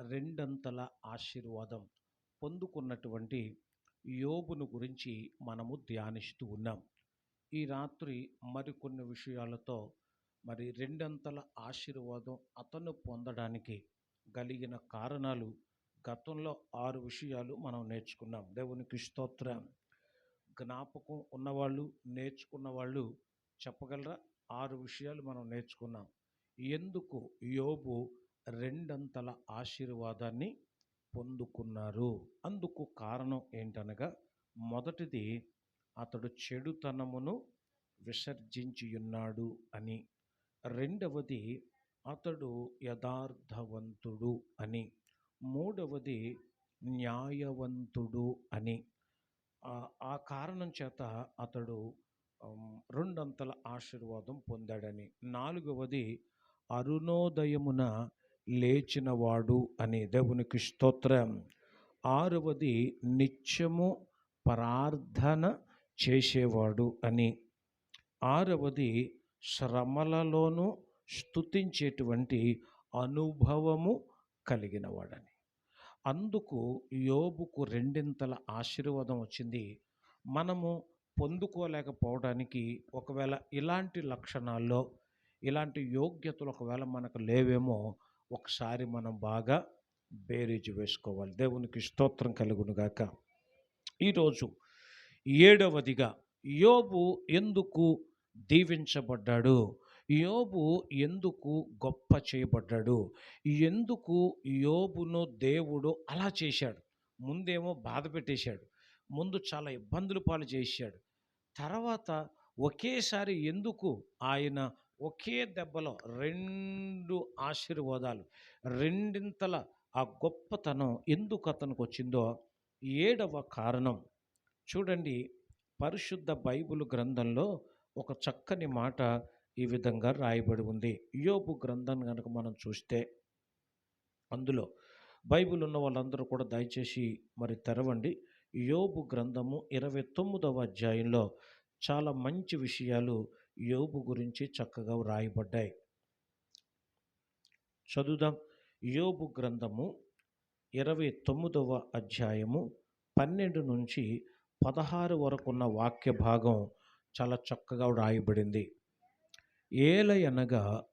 రెండంతల ఆశీర్వాదం పొందుకున్నటువంటి యోగును గురించి మనము ధ్యానిస్తూ ఉన్నాం. ఈ రాత్రి మరికొన్ని విషయాలతో మరి రెండంతల ఆశీర్వాదం అతను పొందడానికి కలిగిన కారణాలు గతంలో ఆరు విషయాలు మనం నేర్చుకున్నాం. దేవునికి స్తోత్రం. జ్ఞాపకం ఉన్నవాళ్ళు నేర్చుకున్న వాళ్ళు చెప్పగలరా? ఆరు విషయాలు మనం నేర్చుకున్నాం. ఎందుకు యోబు రెండంతల ఆశీర్వాదాన్ని పొందుకున్నారు. అందుకు కారణం ఏంటనగా మొదటిది అతడు చెడుతనమును విసర్జించియున్నాడు అని. రెండవది అతడు యథార్థవంతుడు అని. మూడవది న్యాయవంతుడు అని. ఆ- కారణం చేత అతడు రెండంతల ఆశీర్వాదం పొందాడని. నాలుగవది అరుణోదయమున లేచినవాడు అని దేవునికి స్తోత్రం. ఆరవది నిత్యము ప్రార్థన చేసేవాడు అని. ఆరవది శ్రమలలోనూ స్తుతించేటువంటి అనుభవము కలిగినవాడని. అందుకు యోబుకు రెండింతల ఆశీర్వాదం వచ్చింది. మనము పొందుకోలేకపోవడానికి ఒకవేళ ఇలాంటి లక్షణాల్లో ఇలాంటి యోగ్యతలు ఒకవేళ మనకు లేవేమో ఒకసారి మనం బాగా బేరీజు వేసుకోవాలి. దేవునికి స్తోత్రం కలుగునుగాక ఈరోజు ఏడవదిగా యోబు ఎందుకు దీవించబడ్డాడు? యోబు ఎందుకు గొప్ప చేయబడ్డాడు? ఎందుకు యోబును దేవుడు అలా చేశాడు? ముందేమో బాధ పెట్టేశాడు. ముందు చాలా ఇబ్బందులు పాలు చేశాడు. తర్వాత ఒకేసారి ఎందుకు ఆయన ఒకే దెబ్బలో రెండు ఆశీర్వాదాలు రెండింతల ఆ గొప్పతనం ఎందుకు అతనికి వచ్చిందో ఏడవ కారణం. చూడండి పరిశుద్ధ బైబిల్ గ్రంథంలో ఒక చక్కని మాట ఈ విధంగా రాయబడి ఉంది. యోబు గ్రంథం కనుక మనం చూస్తే అందులో బైబిల్ ఉన్న వాళ్ళందరూ కూడా దయచేసి మరి తెరవండి. యోబు గ్రంథము ఇరవై తొమ్మిదవ అధ్యాయంలో చాలా మంచి విషయాలు యోబు గురించి చక్కగా వ్రాయబడ్డాయి. చదువుదాం. యోబు గ్రంథము ఇరవై తొమ్మిదవ అధ్యాయము పన్నెండు నుంచి పదహారు వరకున్న వాక్య భాగం చాలా చక్కగా వ్రాయబడింది. ఏలయనగా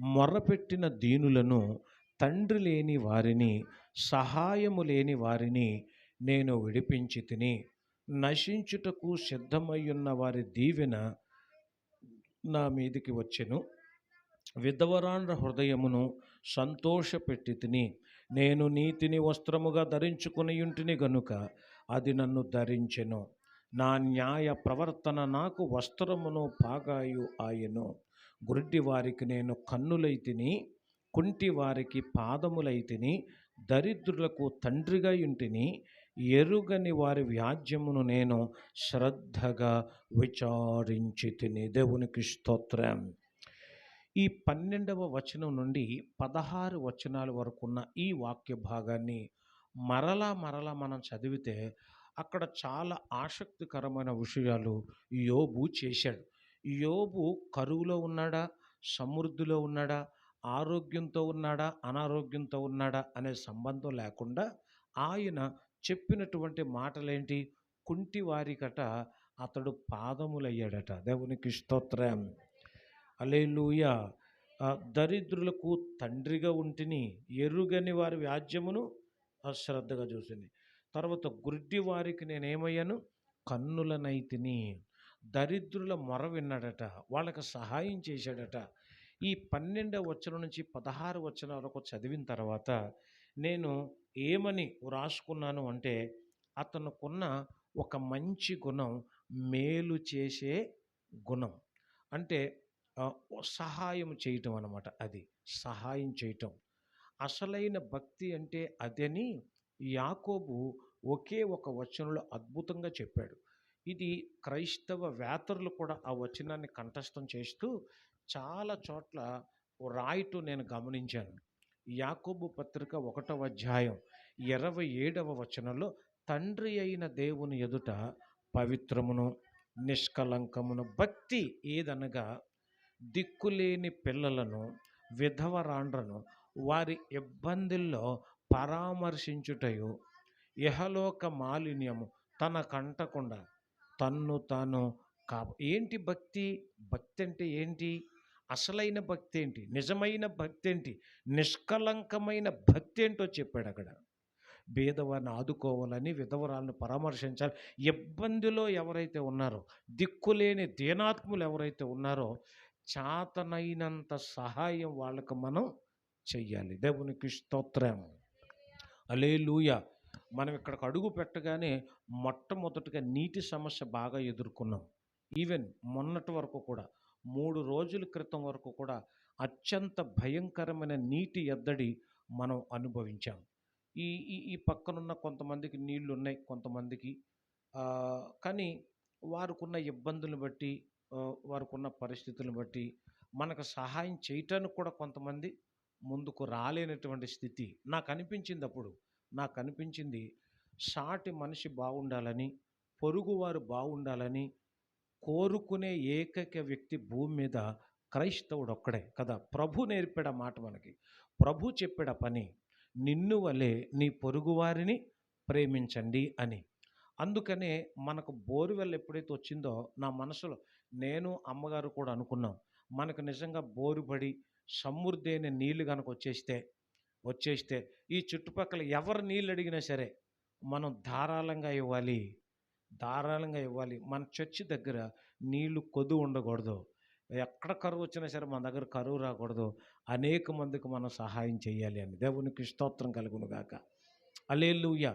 మొర్రపెట్టిన దీనులను తండ్రి లేని వారిని సహాయము లేని వారిని నేను విడిపించి తిని నశించుటకు సిద్ధమయ్యున్న వారి దీవెన నా మీదికి వచ్చెను. విధవరాండ్ర హృదయమును సంతోషపెట్టి తిని నేను నీతిని వస్త్రముగా ధరించుకుని ఇంటిని గనుక అది నన్ను ధరించెను. నా న్యాయ ప్రవర్తన నాకు వస్త్రమును పాగాయు ఆయను. గుడ్డి వారికి నేను కన్నులైతిని కుంటి వారికి పాదములైతిని దరిద్రులకు తండ్రిగా ఇంటిని ఎరుగని వారి వ్యాజ్యమును నేను శ్రద్ధగా విచారించి తిని దేవునికి స్తోత్రం. ఈ పన్నెండవ వచనం నుండి పదహారు వచనాల వరకు ఉన్న ఈ వాక్య భాగాన్ని మరలా మరలా మనం చదివితే అక్కడ చాలా ఆసక్తికరమైన విషయాలు యోబు చేశాడు. యోబు కరువులో ఉన్నాడా? సమృద్ధిలో ఉన్నాడా? ఆరోగ్యంతో ఉన్నాడా? అనారోగ్యంతో ఉన్నాడా? అనే సంబంధం లేకుండా ఆయన చెప్పినటువంటి మాటలేంటి? కుంటి వారికట అతడు పాదములయ్యాడట. దేవునికి స్తోత్రం. అలేలుయ దరిద్రులకు తండ్రిగా ఉంటిని ఎరుగని వారి వ్యాజ్యమును అశ్రద్ధగా చూసింది. తర్వాత గుడ్డి వారికి నేనేమయ్యాను కన్నులనైతిని దరిద్రుల మొర విన్నాడట. వాళ్ళకి సహాయం చేశాడట. ఈ పన్నెండవ వచనం నుంచి పదహారు వచనం వరకు చదివిన తర్వాత నేను ఏమని వ్రాసుకున్నాను అంటే అతనుకున్న ఒక మంచి గుణం మేలు చేసే గుణం. అంటే సహాయం చేయటం అనమాట అది సహాయం చేయటం. అసలైన భక్తి అంటే అదని యాకోబు ఒకే ఒక వచనంలో అద్భుతంగా చెప్పాడు. ఇది క్రైస్తవ వేతరులు కూడా ఆ వచనాన్ని కంఠస్థం చేస్తూ చాలా చోట్ల రాయటం నేను గమనించాను. యాకోబు పత్రిక ఒకటవ అధ్యాయం ఇరవై ఏడవ వచనంలో తండ్రి అయిన దేవుని ఎదుట పవిత్రమును నిష్కలంకమును భక్తి ఏదనగా దిక్కులేని పిల్లలను విధవరాండ్రను వారి ఇబ్బందుల్లో పరామర్శించుటయు ఇహలోక మాలిన్యము తన కంటకుండా తన్ను తాను కా ఏంటి భక్తి? భక్తి అంటే ఏంటి? అసలైన భక్తి ఏంటి నిజమైన భక్తి ఏంటి నిష్కలంకమైన భక్తి ఏంటో చెప్పాడు అక్కడ భేదవాన్ని ఆదుకోవాలని విధవరాలను పరామర్శించాలి. ఇబ్బందిలో ఎవరైతే ఉన్నారో దిక్కులేని దీనాత్ములు ఎవరైతే ఉన్నారో చాతనైనంత సహాయం వాళ్ళకు మనం చెయ్యాలి. దేవునికి స్తోత్రం. అలేలుయ మనం ఇక్కడికి అడుగు పెట్టగానే మొట్టమొదటిగా నీటి సమస్య బాగా ఎదుర్కొన్నాం. ఈవెన్ మొన్నటి వరకు కూడా. మూడు రోజుల క్రితం వరకు కూడా అత్యంత భయంకరమైన నీటి ఎద్దడి మనం అనుభవించాం. ఈ ఈ ఈ పక్కనున్న కొంతమందికి నీళ్ళు ఉన్నాయి కొంతమందికి కానీ వారికున్న ఇబ్బందులను బట్టి వారికున్న పరిస్థితులను బట్టి మనకు సహాయం చేయటానికి కూడా కొంతమంది ముందుకు రాలేనటువంటి స్థితి నాకు అనిపించింది అప్పుడు. నాకు అనిపించింది సాటి మనిషి బాగుండాలని పొరుగువారు బాగుండాలని కోరుకునే ఏకైక వ్యక్తి భూమి మీద క్రైస్తవుడు ఒక్కడే కదా. ప్రభు నేర్పాడు మాట మనకి. ప్రభు చెప్పిన పని నిన్ను వలె నీ పొరుగువారిని ప్రేమించండి అని. అందుకనే మనకు బోరువెల్ ఎప్పుడైతే వచ్చిందో నా మనసులో నేను అమ్మగారు కూడా అనుకున్నాం మనకు నిజంగా బోరుబడి సమృద్ధి అయిన నీళ్ళు కనుక వచ్చేస్తే వచ్చేస్తే ఈ చుట్టుపక్కల ఎవరు నీళ్ళు అడిగినా సరే మనం ధారాళంగా ఇవ్వాలి ధారాళంగా ఇవ్వాలి. మన చర్చి దగ్గర నీళ్ళు కొద్దు ఉండకూడదు. ఎక్కడ కరువు వచ్చినా సరే మన దగ్గర కరువు రాకూడదు. అనేక మందికి మనం సహాయం చేయాలి అని దేవునికి స్తోత్రం కలుగును గాక. అలేలుయ్య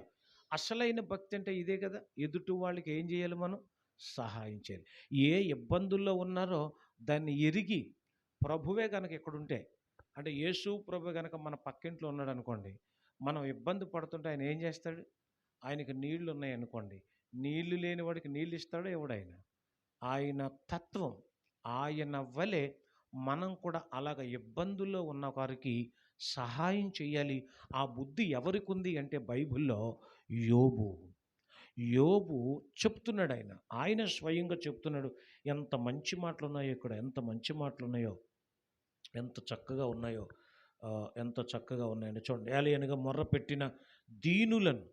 అసలైన భక్తి అంటే ఇదే కదా. ఎదుటి వాళ్ళకి ఏం చేయాలి మనం? సహాయం చేయాలి. ఏ ఇబ్బందుల్లో ఉన్నారో దాన్ని ఎరిగి ప్రభువే కనుక ఎక్కడుంటే అంటే యేసు ప్రభు కనుక మన పక్కింట్లో ఉన్నాడు అనుకోండి మనం ఇబ్బంది పడుతుంటే ఆయన ఏం చేస్తాడు? ఆయనకి నీళ్ళు ఉన్నాయి అనుకోండి నీళ్ళు లేని వాడికి నీళ్ళు ఇస్తాడో ఎవడాయన ఆయన తత్వం ఆయన వలె మనం కూడా అలాగ ఇబ్బందుల్లో ఉన్న వారికి సహాయం చేయాలి. ఆ బుద్ధి ఎవరికి ఉంది అంటే బైబిల్లో యోబు. యోబు చెప్తున్నాడు ఆయన ఆయన స్వయంగా చెప్తున్నాడు. ఎంత మంచి మాటలు ఉన్నాయో ఇక్కడ ఎంత మంచి మాటలు ఉన్నాయో ఎంత చక్కగా ఉన్నాయో ఎంత చక్కగా ఉన్నాయని చూడండి. ఏలయనగా మొర్ర పెట్టిన దీనులను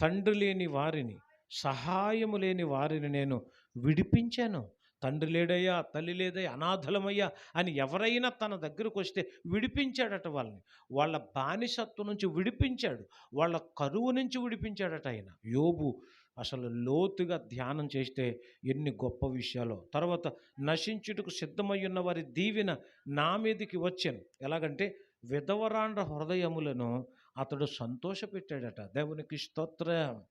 తండ్రి లేని వారిని సహాయము లేని వారిని నేను విడిపించాను. తండ్రి లేడయ్యా తల్లి లేదయ్యా అనాథలమయ్యా అని ఎవరైనా తన దగ్గరకు వస్తే విడిపించాడట వాళ్ళని. వాళ్ళ బానిసత్వం నుంచి విడిపించాడు. వాళ్ళ కరువు నుంచి విడిపించాడట ఆయన. యోబు అసలు లోతుగా ధ్యానం చేస్తే ఎన్ని గొప్ప విషయాలు. తర్వాత నశించుటకు సిద్ధమై ఉన్న వారి దీవెన నా మీదకి వచ్చాను. ఎలాగంటే విధవరాండ్ర హృదయములను అతడు సంతోషపెట్టాడట. దేవునికి స్తోత్రం.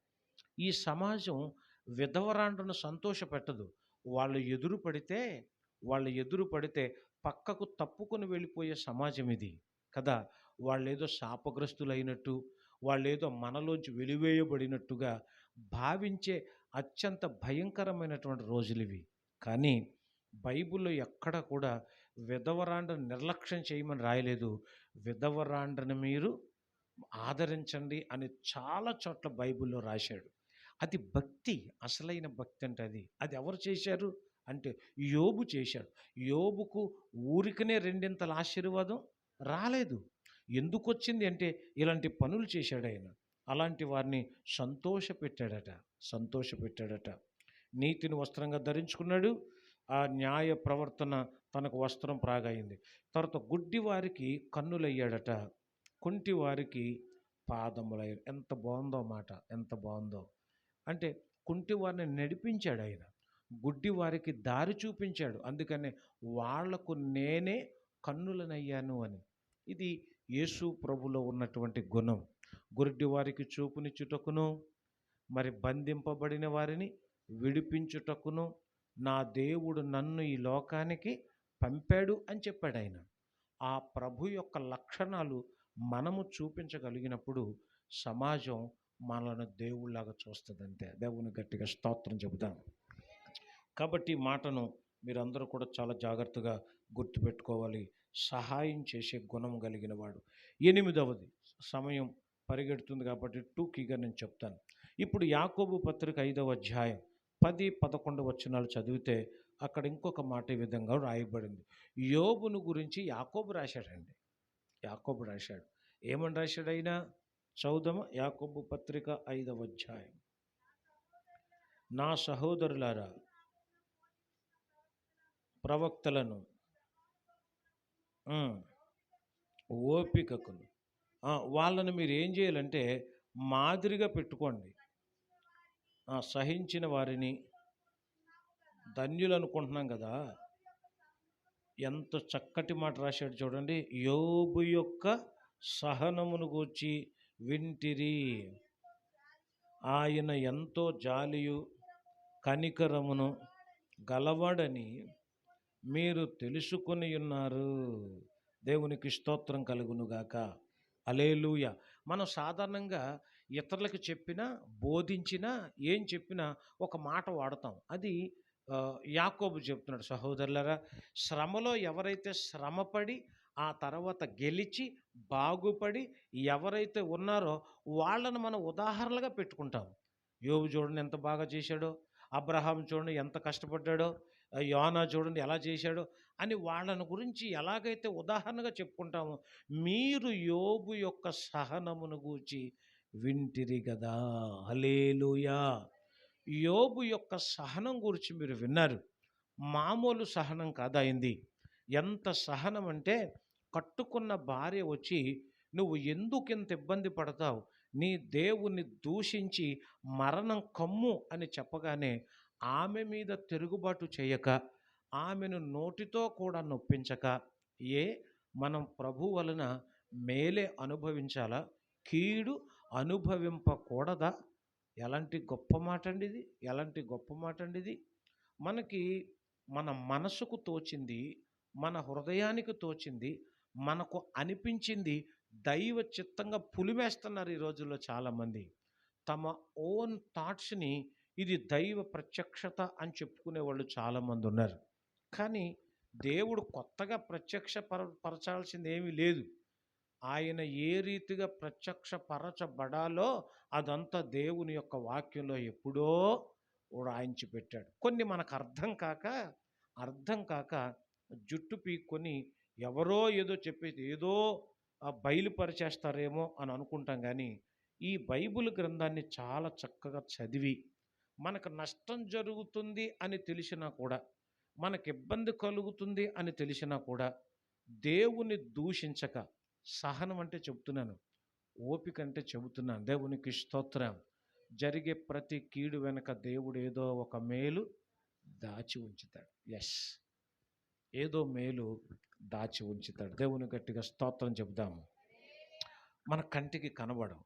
ఈ సమాజం విధవరాండ్రను సంతోషపెట్టదు వాళ్ళు ఎదురు పడితే వాళ్ళు ఎదురు పడితే పక్కకు తప్పుకొని వెళ్ళిపోయే సమాజం ఇది కదా. వాళ్ళేదో శాపగ్రస్తులైనట్టు వాళ్ళేదో మనలోంచి వెలివేయబడినట్టుగా భావించే అత్యంత భయంకరమైనటువంటి రోజులు ఇవి. కానీ బైబిల్లో ఎక్కడ కూడా విధవరాండ్రను నిర్లక్ష్యం చేయమని రాయలేదు. విధవరాండ్రను మీరు ఆదరించండి అని చాలా చోట్ల బైబిల్లో రాశాడు. అది భక్తి అసలైన భక్తి అంటే అది అది ఎవరు చేశారు? అంటే యోబు చేశాడు. యోబుకు ఊరికనే రెండింతల ఆశీర్వాదం రాలేదు. ఎందుకు వచ్చింది అంటే ఇలాంటి పనులు చేశాడు ఆయన. అలాంటి వారిని సంతోషపెట్టాడట సంతోషపెట్టాడట నీతిని వస్త్రంగా ధరించుకున్నాడు. ఆ న్యాయ ప్రవర్తన తనకు వస్త్రం ప్రాగాయింది తర్వాత గుడ్డి వారికి కన్నులయ్యాడట. కుంటి వారికి పాదములయ్యాడు ఎంత బాగుందో మాట ఎంత బాగుందో. అంటే కుంటి వారిని నడిపించాడు ఆయన. గుడ్డి వారికి దారి చూపించాడు. అందుకనే వాళ్ళకు నేనే కన్నులనయ్యాను అని. ఇది యేసు ప్రభులో ఉన్నటువంటి గుణం. గుడ్డి వారికి చూపునిచ్చుటకును మరి బంధింపబడిన వారిని విడిపించుటకును నా దేవుడు నన్ను ఈ లోకానికి పంపాడు అని చెప్పాడు ఆయన. ఆ ప్రభు యొక్క లక్షణాలు మనము చూపించగలిగినప్పుడు సమాజం మనల్ని దేవుళ్ళలాగా చూస్తుంది అంతే దేవుని గట్టిగా స్తోత్రం చెబుతాం కాబట్టి మాటను మీరందరూ కూడా చాలా జాగ్రత్తగా గుర్తుపెట్టుకోవాలి. సహాయం చేసే గుణం కలిగిన వాడు. ఎనిమిదవది సమయం పరిగెడుతుంది కాబట్టి టూకీగా నేను చెప్తాను. ఇప్పుడు యాకోబు పత్రిక ఐదవ అధ్యాయం పది పదకొండు వచనాలు చదివితే అక్కడ ఇంకొక మాట ఈ విధంగా రాయబడింది. యోబును గురించి యాకోబు రాశాడండి. యాకోబు రాశాడు. ఏమని రాశాడైనా చౌదమ యాకోబు పత్రిక ఐదవ అధ్యాయం. నా సహోదరులారా ప్రవక్తలను ఓపికకులు ఓపికకును మీరు ఏం చేయాలంటే మాదిరిగా పెట్టుకోండి. సహించిన వారిని ధన్యులు అనుకుంటున్నాం కదా. ఎంత చక్కటి మాట రాశాడు చూడండి. యోబు యొక్క సహనమును గూర్చి వింటిరి. ఆయన ఎంతో జాలియు కనికరమును గలవాడని మీరు తెలుసుకుని ఉన్నారు. దేవునికి స్తోత్రం కలుగునుగాక అలేలుయ మనం సాధారణంగా ఇతరులకు చెప్పినా బోధించినా ఏం చెప్పినా ఒక మాట వాడతాం. అది యాకోబు చెప్తున్నాడు సహోదరులరా శ్రమలో ఎవరైతే శ్రమపడి ఆ తర్వాత గెలిచి బాగుపడి ఎవరైతే ఉన్నారో వాళ్ళను మనం ఉదాహరణలుగా పెట్టుకుంటాం. యోగు చూడండి ఎంత బాగా చేశాడో అబ్రహాం చూడండి ఎంత కష్టపడ్డాడో యోనా చూడండి ఎలా చేశాడో అని వాళ్ళని గురించి ఎలాగైతే ఉదాహరణగా చెప్పుకుంటామో మీరు యోగు యొక్క సహనమును గూర్చి వింటిరి కదా హలేలుయా యోగు యొక్క సహనం గురించి మీరు విన్నారు. మామూలు సహనం కాదైంది ఎంత సహనం అంటే కట్టుకున్న భార్య వచ్చి నువ్వు ఎందుకు ఇంత ఇబ్బంది పడతావు? నీ దేవుణ్ణి దూషించి మరణం కమ్ము అని చెప్పగానే ఆమె మీద తిరుగుబాటు చేయక ఆమెను నోటితో కూడా నొప్పించక ఏ మనం ప్రభు వలన మేలే అనుభవించాలా? కీడు అనుభవింపకూడదా? ఎలాంటి గొప్ప మాట అండి ఇది ఎలాంటి గొప్ప మాట అండి ఇది మనకి మన మనసుకు తోచింది మన హృదయానికి తోచింది మనకు అనిపించింది దైవ చిత్తంగా పులిమేస్తున్నారు ఈ రోజుల్లో చాలామంది. తమ ఓన్ థాట్స్ని ఇది దైవ ప్రత్యక్షత అని చెప్పుకునే వాళ్ళు చాలామంది ఉన్నారు. కానీ దేవుడు కొత్తగా ప్రత్యక్ష పర పరచాల్సింది ఏమీ లేదు. ఆయన ఏ రీతిగా ప్రత్యక్ష పరచబడాలో అదంతా దేవుని యొక్క వాక్యంలో ఎప్పుడో రాయించి పెట్టాడు. కొన్ని మనకు అర్థం కాక అర్థం కాక జుట్టు పీక్కొని ఎవరో ఏదో చెప్పేసి ఏదో బయలుపరిచేస్తారేమో అని అనుకుంటాం కానీ ఈ బైబిల్ గ్రంథాన్ని చాలా చక్కగా చదివి మనకు నష్టం జరుగుతుంది అని తెలిసినా కూడా మనకు ఇబ్బంది కలుగుతుంది అని తెలిసినా కూడా దేవుని దూషించక సహనం అంటే చెబుతున్నాను ఓపిక అంటే చెబుతున్నాను. దేవునికి స్తోత్రం. జరిగే ప్రతి కీడు వెనక దేవుడు ఏదో ఒక మేలు దాచి ఉంచుతాడు. ఎస్ ఏదో మేలు దాచి ఉంచుతాడు. దేవుని గట్టిగా స్తోత్రం చెబుదాము. మన కంటికి కనబడవు.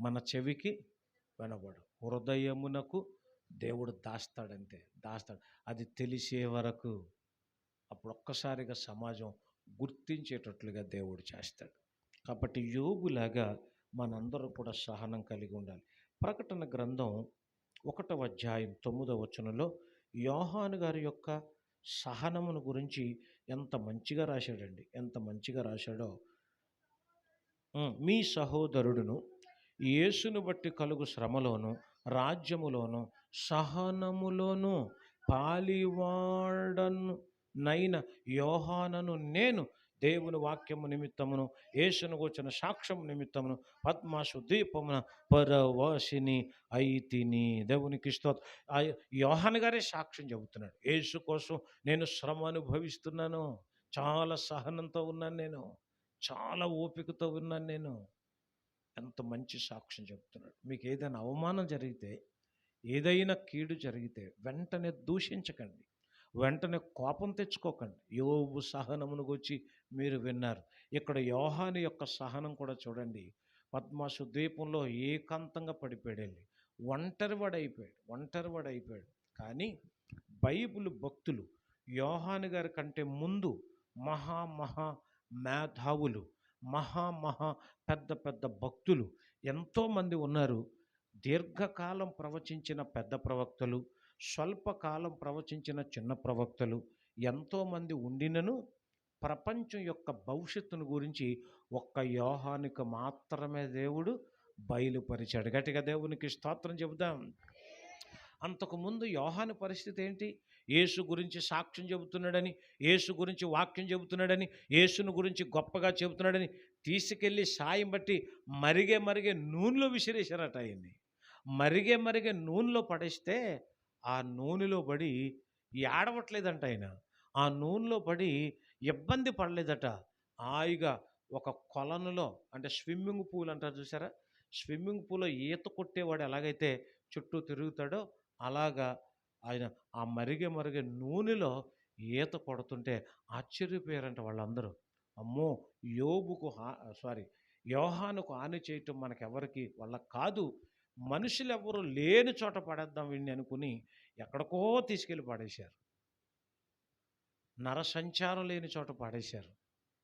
మన చెవికి వినబడు హృదయమునకు దేవుడు దాస్తాడంతే. దాస్తాడు. అది తెలిసే వరకు అప్పుడు ఒక్కసారిగా సమాజం గుర్తించేటట్లుగా దేవుడు చేస్తాడు. కాబట్టి యోగులాగా మనందరూ కూడా సహనం కలిగి ఉండాలి. ప్రకటన గ్రంథం ఒకటవ అధ్యాయం తొమ్మిదవ వచనంలో యోహాను గారి యొక్క సహనమును గురించి ఎంత మంచిగా రాశాడండి. ఎంత మంచిగా రాశాడో. మీ సహోదరుడును యేసును బట్టి కలుగు శ్రమలోను రాజ్యములోను సహనములోను పాలివాడను నైన యోహానను నేను దేవుని వాక్యము నిమిత్తమును యేసును వచ్చిన సాక్ష్యం నిమిత్తమును పద్మాసు దీపమున పరవాసిని అయితిని. దేవునికి ఇస్తో యోహాన్ గారే సాక్ష్యం చెబుతున్నాడు. యేసు కోసం నేను శ్రమ అనుభవిస్తున్నాను. చాలా సహనంతో ఉన్నాను నేను. చాలా ఓపికతో ఉన్నాను నేను. ఎంత మంచి సాక్ష్యం చెప్తున్నాడు మీకు ఏదైనా అవమానం జరిగితే ఏదైనా కీడు జరిగితే వెంటనే దూషించకండి. వెంటనే కోపం తెచ్చుకోకండి. యోబు సహనమును గురించి మీరు విన్నారు. ఇక్కడ యోహాని యొక్క సహనం కూడా చూడండి. పద్మాసు ద్వీపంలో ఏకాంతంగా పడిపోయాడు వెళ్ళి ఒంటరివాడైపోయాడు ఒంటరివాడైపోయాడు. కానీ బైబిల్ భక్తులు యోహాని గారి కంటే ముందు మహా మహా మేధావులు మహా మహా పెద్ద పెద్ద భక్తులు ఎంతోమంది ఉన్నారు. దీర్ఘకాలం ప్రవచించిన పెద్ద ప్రవక్తలు స్వల్పకాలం ప్రవచించిన చిన్న ప్రవక్తలు ఎంతోమంది ఉండినను ప్రపంచం యొక్క భవిష్యత్తును గురించి ఒక్క యోహానికి మాత్రమే దేవుడు బయలుపరిచాడు. గట్టిగా దేవునికి స్తోత్రం చెబుదాం. అంతకుముందు యోహాను పరిస్థితి ఏంటి? యేసు గురించి సాక్ష్యం చెబుతున్నాడని యేసు గురించి వాక్యం చెబుతున్నాడని యేసును గురించి గొప్పగా చెబుతున్నాడని తీసుకెళ్ళి సాయం బట్టి మరిగే మరిగే నూనెలో విసిరేశారట ఆయన్ని. మరిగే మరిగే నూనెలో పడేస్తే ఆ నూనెలో పడి ఏడవట్లేదంట ఆయన. ఆ నూనెలో పడి ఇబ్బంది పడలేదట. హాయిగా ఒక కొలనులో అంటే స్విమ్మింగ్ పూల్ అంటారు చూసారా స్విమ్మింగ్ పూల్లో ఈత కొట్టేవాడు ఎలాగైతే చుట్టూ తిరుగుతాడో అలాగా ఆయన ఆ మరిగే మరిగే నూనెలో ఈత కొడుతుంటే ఆశ్చర్యపోయారంట వాళ్ళందరూ. అమ్మో! యోబుకు హా సారీ యోహానుకు హాని చేయటం మనకెవరికి వాళ్ళ కాదు. మనుషులు ఎవరు లేని చోట పడేద్దాం వీడిని అనుకుని ఎక్కడికో తీసుకెళ్ళి పడేశారు. నరసంచారం లేని చోట పాడేశారు.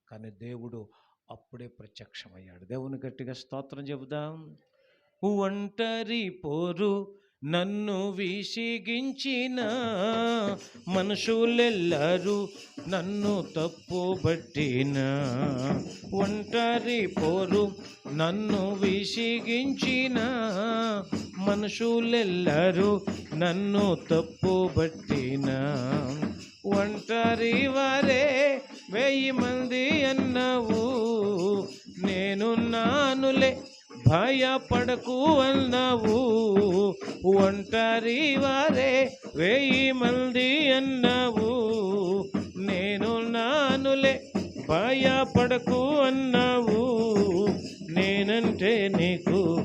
కానీ దేవుడు అప్పుడే ప్రత్యక్షమయ్యాడు. దేవుని గట్టిగా స్తోత్రం చెబుదాం. ఒంటరి పోరు నన్ను విసిగించిన మనుషులెల్లరూ నన్ను తప్పు బట్టిన ఒంటరి పోరు నన్ను విసిగించిన మనుషులెల్లరూ నన్ను తప్పు బట్టిన ఒంటరి వారే వెయ్యి మంది అన్నావు నేనున్నానులే భయపడకు అన్నావు. ఒంటరి వారే వెయ్యి మంది అన్నావు. నేను నానులే భయపడకు అన్నావు. నేనంటే నీకు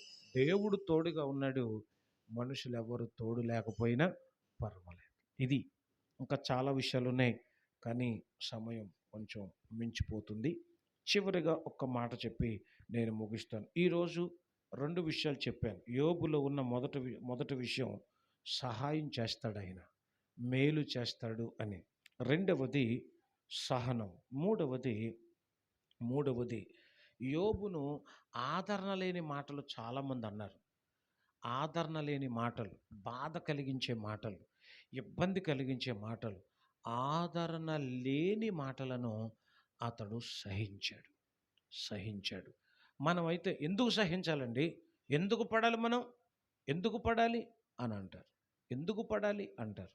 దేవుడు తోడుగా ఉన్నాడు. మనుషులు ఎవరు తోడు లేకపోయినా పర్వాలేదు. ఇది ఇంకా చాలా విషయాలు ఉన్నాయి కానీ సమయం కొంచెం మించిపోతుంది. చివరిగా ఒక్క మాట చెప్పి నేను ముగిస్తాను. ఈరోజు రెండు విషయాలు చెప్పాను. యోగులో ఉన్న మొదటి మొదటి విషయం సహాయం చేస్తాడు ఆయన. మేలు చేస్తాడు అని. రెండవది సహనం. మూడవది మూడవది యోబును ఆదరణ లేని మాటలు చాలామంది అన్నారు ఆదరణ లేని మాటలు బాధ కలిగించే మాటలు ఇబ్బంది కలిగించే మాటలు ఆదరణ లేని మాటలను అతడు సహించాడు సహించాడు. మనమైతే ఎందుకు సహించాలండి? ఎందుకు పడాలి మనం? ఎందుకు పడాలి? అని అంటారు. ఎందుకు పడాలి? అంటారు.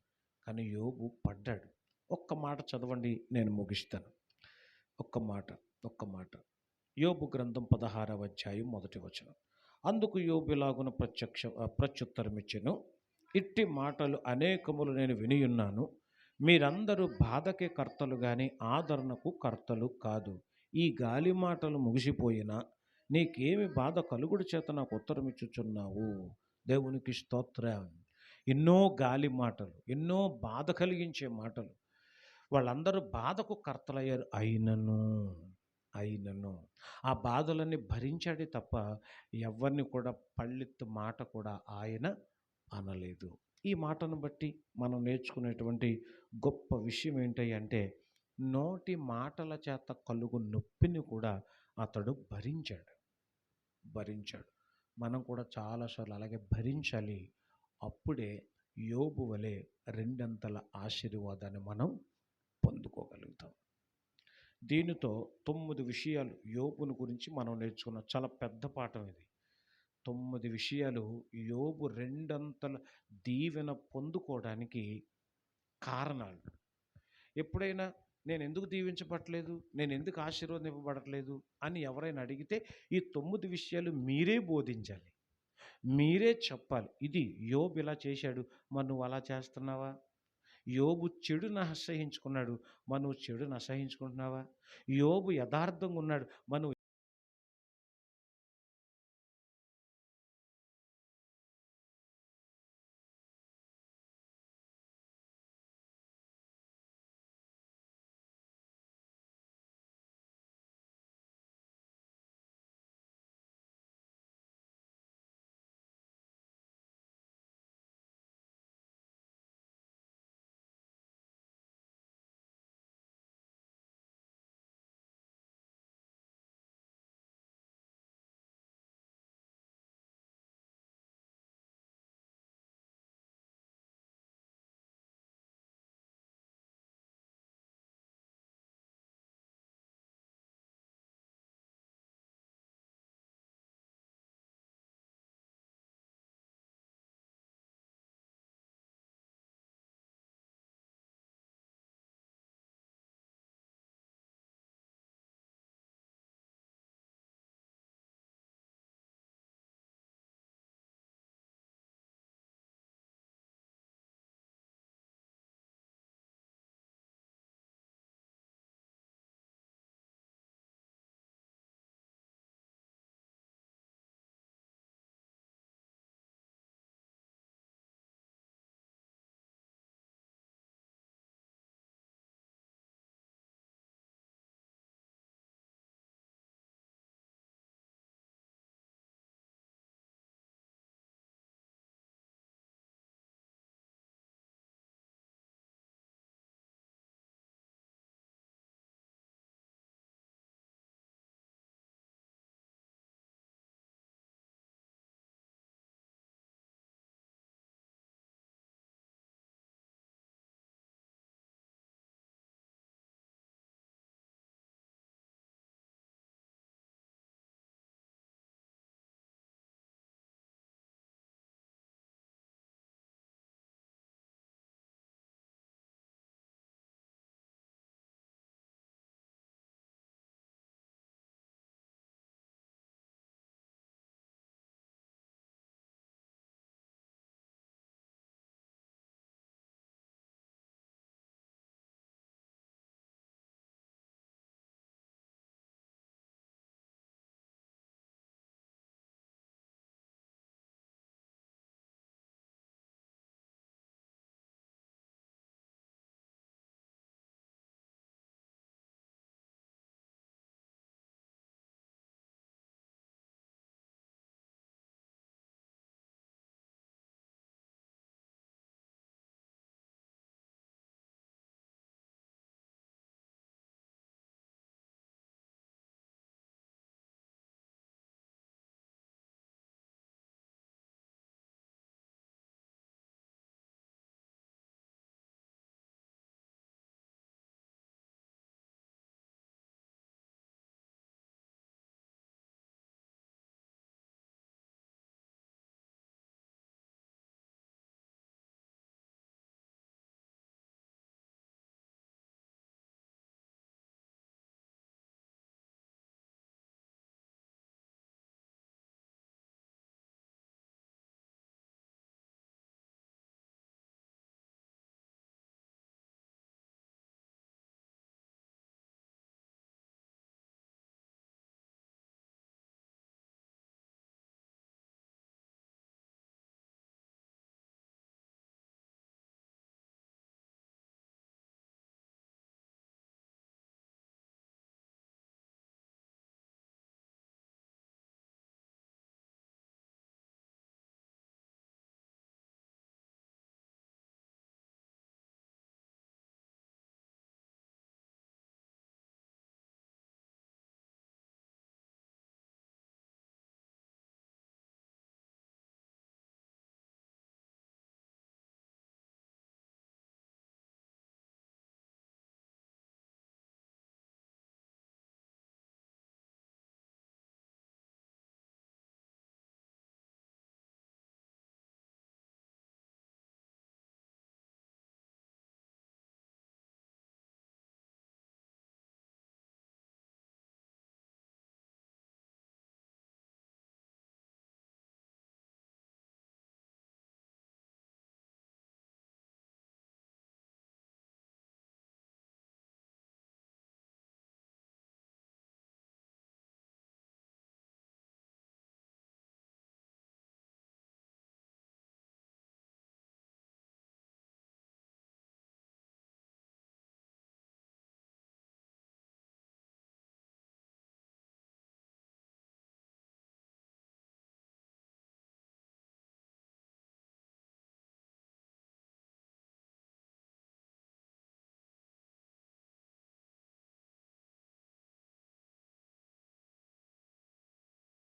కానీ యోగు పడ్డాడు. ఒక్క మాట చదవండి నేను ముగిస్తాను. ఒక్క మాట ఒక్క మాట. యోబు గ్రంథం పదహారవ అధ్యాయం మొదటి వచనం. అందుకు యోబులాగున ప్రత్యక్ష ప్రత్యుత్తరం ఇచ్చెను ఇట్టి మాటలు అనేకములు నేను వినియున్నాను. మీరందరూ బాధకే కర్తలు కానీ ఆదరణకు కర్తలు కాదు. ఈ గాలి మాటలు ముగిసిపోయినా నీకేమి బాధ కలుగుడు చేత నాకు ఉత్తరం ఇచ్చుచున్నావు దేవునికి స్తోత్రం. ఎన్నో గాలి మాటలు ఎన్నో బాధ కలిగించే మాటలు. వాళ్ళందరూ బాధకు కర్తలయ్యారు అయినను. అయినను. ఆ బాధలన్నీ భరించాడే తప్ప ఎవరిని కూడా పళ్ళెత్తు మాట కూడా ఆయన అనలేదు. ఈ మాటను బట్టి మనం నేర్చుకునేటువంటి గొప్ప విషయం ఏంటి అంటే నోటి మాటల చేత కలుగు నొప్పిని కూడా అతడు భరించాడు. భరించాడు. మనం కూడా చాలాసార్లు అలాగే భరించాలి. అప్పుడే యోబు వలె రెండంతల ఆశీర్వాదాన్ని మనం పొందుకోగలుగుతాం. దీనితో తొమ్మిది విషయాలు యోబును గురించి మనం నేర్చుకున్నాం. చాలా పెద్ద పాఠం ఇది. తొమ్మిది విషయాలు యోబు రెండంతల దీవెన పొందుకోవడానికి కారణాలు. ఎప్పుడైనా నేను ఎందుకు దీవించబట్టలేదు నేను ఎందుకు ఆశీర్వదింపబడట్లేదు అని ఎవరైనా అడిగితే ఈ తొమ్మిది విషయాలు మీరే బోధించాలి. మీరే చెప్పాలి. ఇది యోబు ఇలా చేశాడు. మరి నువ్వు అలా చేస్తున్నావా? యోబు చెడును అసహించుకున్నాడు మనం చెడును అసహించుకుంటున్నావా యోబు యథార్థంగా ఉన్నాడు. మనం